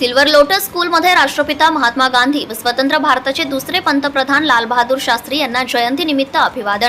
Silver lotus स्कूलमध्ये राष्ट्रपिता महात्मा गांधी व स्वतंत्र भारताचे दुसरे पंतप्रधान लालबहादूर शास्त्री यांना जयंतीनिमित्त अभिवादन.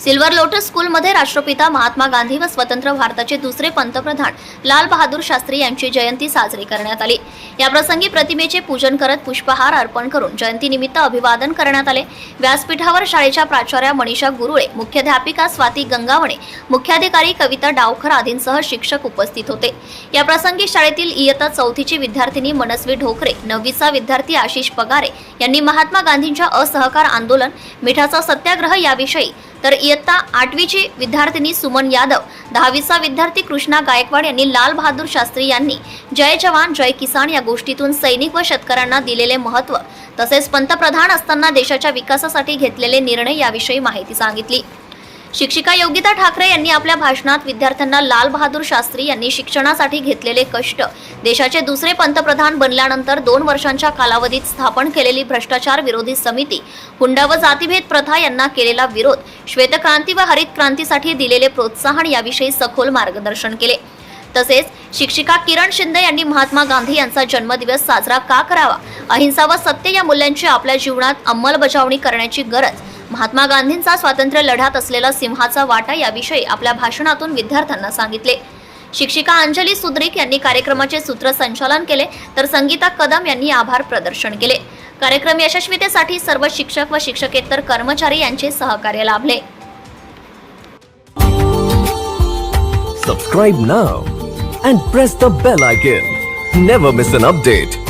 सिल्वर लोटस स्कूलमध्ये राष्ट्रपिता महात्मा गांधी व स्वतंत्र भारताचे दुसरे पंतप्रधान लाल बहादूर शास्त्री यांची जयंती साजरी करण्यात आली. याप्रसंगी प्रतिमेचे पूजन करत पुष्पहार अर्पण करून जयंतीनिमित्त अभिवादन करण्यात आले. व्यासपीठावर शाळेच्या प्राचार्या मनीषा गुरुळे मुख्याध्यापिका स्वाती गंगावणे मुख्याधिकारी कविता डावखर आदींसह शिक्षक उपस्थित होते. या प्रसंगी शाळेतील इयत्ता चौथीची विद्यार्थिनी मनस्वी ढोकरे नववीचा विद्यार्थी आशिष पगारे यांनी महात्मा गांधींच्या असहकार आंदोलन मिठाचा सत्याग्रह याविषयी तर इयत्ता आठवीची विद्यार्थिनी सुमन यादव दहावीचा विद्यार्थी कृष्णा गायकवाड यांनी लाल बहादूर शास्त्री यांनी जय जवान जय किसान या गोष्टीतून सैनिक व शेतकऱ्यांना दिलेले महत्त्व तसेच पंतप्रधान असताना देशाच्या विकासासाठी घेतलेले निर्णय याविषयी माहिती सांगितली. शिक्षिका योगिता ठाकरे यांनी आपल्या भाषणात विद्यार्थ्यांना लाल बहादूर शास्त्री यांनी शिक्षणासाठी घेतलेले कष्ट देशाचे दुसरे पंतप्रधान बनल्यानंतर दोन वर्षांच्या कालावधीत स्थापन केलेली भ्रष्टाचार विरोधी समिती हुंडा व जातीभेद प्रथा यांना केलेला विरोध श्वेतक्रांती व हरित क्रांतीसाठी दिलेले प्रोत्साहन याविषयी सखोल मार्गदर्शन केले. तसेच शिक्षिका किरण शिंदे यांनी महात्मा गांधी यांचा जन्मदिवस साजरा का करावा अहिंसा व सत्य या मूल्यांची आपल्या जीवनात अंमलबजावणी करण्याची गरज महात्मा गांधींचा स्वातंत्र्य लढ्यात असलेला सिंहाचा वाटा याविषयी आपल्या भाषणातून विद्यार्थ्यांना सांगितले. शिक्षिका अंजली सुद्रिक यांनी कार्यक्रमाचे सूत्रसंचालन केले तर संगीता कदम यांनी आभार प्रदर्शन केले. कार्यक्रम यशस्वीतेसाठी सर्व शिक्षक व शिक्षकेतर कर्मचारी यांचे सहकार्य लाभले. Subscribe now and press the bell icon never miss an update